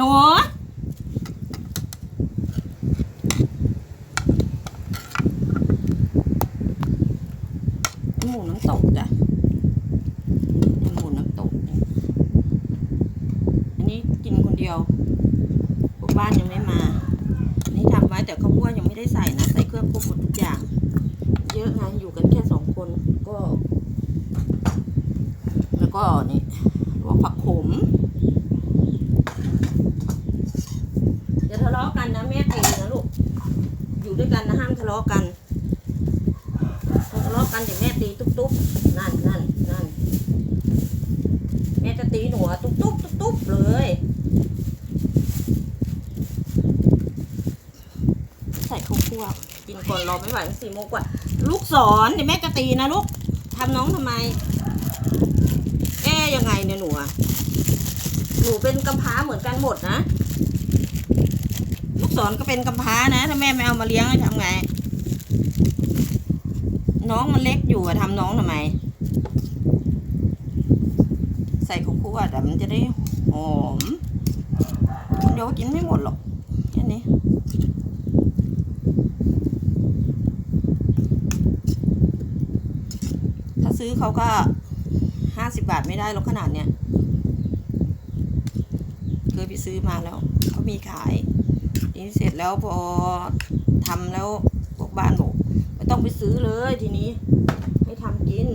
หนูหมูน้ำตกจ้ะหมูน้ำตก อันนี้กินคนเดียวพวกบ้านยังไม่มา อันนี้ทำไว้แต่ข้าวคั่วยังไม่ได้ใส่นะ ใส่เครื่องครบหมดทุกอย่าง เยอะไงอยู่กันแค่สองคนก็ แล้วก็นี่ลวกผักขม อย่าทะเลาะกันนะแม่ตีนะลูก อยู่ ด้วยกันนะห้ามทะเลาะกันทะเลาะกันเดี๋ยวแม่ตีตุ๊บตุ๊บนั่นนั่นนั่นแม่จะตีหนูอะตุ๊บตุ๊บตุ๊บตุ๊บเลยใส่ข้าวคั่วกินก่อนรอไม่ไหวสี่โมงกว่า ลูกสอนเดี๋ยวแม่จะตีนะลูกทำน้องทำไมเอ๊ยยังไงเนี่ยหนูอะหนูเป็นกำพร้าเหมือนกันหมดนะ ลูกศรก็เป็นกำพร้านะ ถ้าแม่ไม่เอามาเลี้ยงจะทำไง น้องมันเล็กอยู่อะทำน้องทำไม ใส่ข้าวคั่วแต่มันจะได้หอมคนเดียวกินไม่หมดหรอกแค่นี้ถ้าซื้อเขาก็ห้าสิบบาทไม่ได้หรอกขนาดเนี้ย เคยไปซื้อมาแล้วเขามีขาย นี้เสร็จแล้วพอทำแล้วพวกบ้านบอกไม่ต้องไปซื้อเลยทีนี้ให้ทำกิน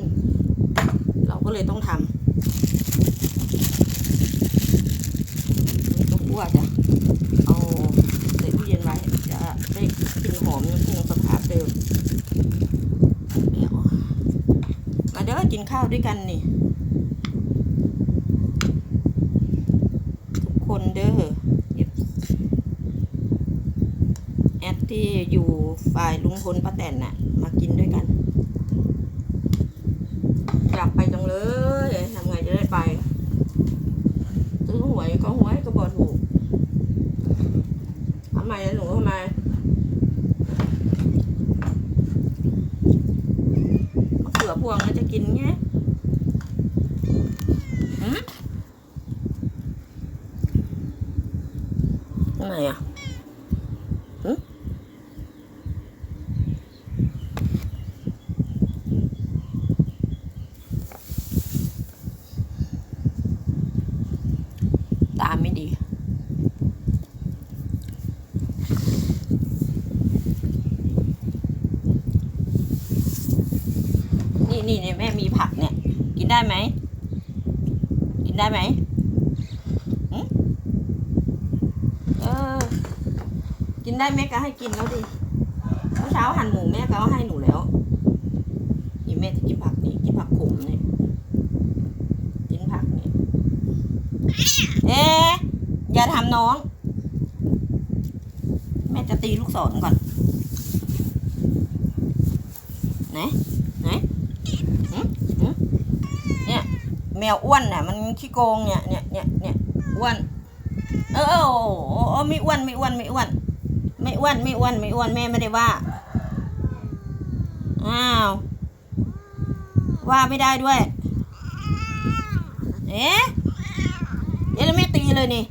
เราก็เลยต้องทำนี่ก็คั่วจะเอาใส่ตู้เย็นไว้จะได้กลิ่นหอมคงสภาพเดิมเดี๋ยวมาเด้อกินข้าวด้วยกันนี่ ทุกคนเด้อ แอด ที่อยู่ฝ่ายลุงพลป้าแตนน่ะ มากินด้วยกัน อยากไปจังเลยทำไงจะได้ไปซื้อหวยก็หวยก็บอกถูกทำไมอะหนูทำไมมะเขือพวงแล้วจะกินไงหืมทำไมอะ ตามไม่ดี นี่นี่เนี่ยแม่มีผักเนี่ย กินได้ไหม กินได้ไหมเออ กินได้แม่ก็ให้กินแล้วดิเมื่อเช้าหั่นหมูแม่ก็ให้หนูแล้ว นี่แม่จะกินผักนี่กินผักขมเนี่ยกินผักเนี่ยเอ๊ะอย่าทำน้อง แม่จะตีลูกศรก่อนไหนไหนหึหึ เนี่ย แมวอ้วนน่ะมันขี้โกงเนี่ยเนี่ยเนี่ยเนี่ยอ้วน เออเออโอ้โออไม่อ้วนไม่อ้วนไม่อ้วน ไม่อ้วนไม่อ้วนไม่อ้วนแม่ไม่ได้ว่า อ้าว ว่าไม่ได้ด้วย เอ๊ะเดี๋ยวแล้วแม่ตีเลยนี่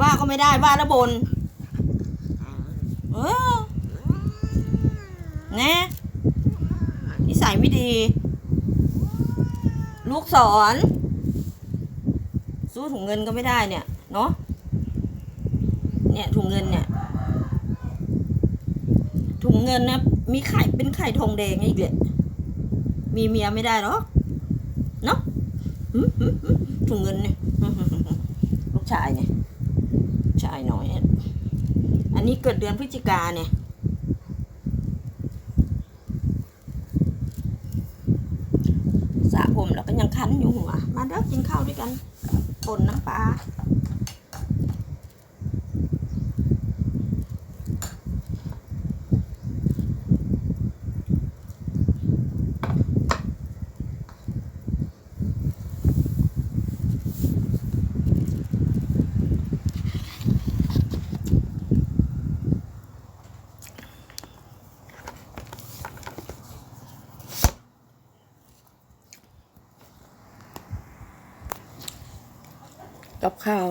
ว่าก็ไม่ได้ว่าแล้วบนเออนะนิสัยไม่ดี ลูกศร สู้ถุงเงินก็ไม่ได้เนี่ย เนาะเนี่ยถุงเงินเนี่ย ถุงเงินนะมีไข่เป็นไข่ทองแดงอีกเลยมีเมียไม่ได้หรอกเนาะถุงเงินเนี่ยลูกชายเนี่ยชายน้อย อันนี้เกิดเดือนพฤศจิกาเนี่ยสระ ผมแล้วก็ยังคันอยู่หัวมาเด้อกินข้าวด้วยกันป่นน้ำปลา กับข้าว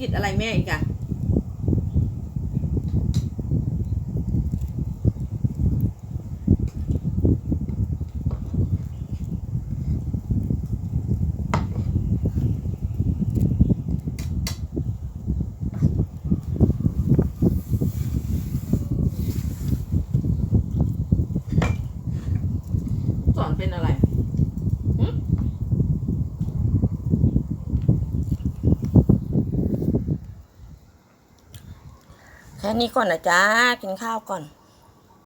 กิดอะไรแม่อีกอะสอนเป็นอะไรหึ แค่นี้ก่อนนะจ๊ะ กินข้าวก่อน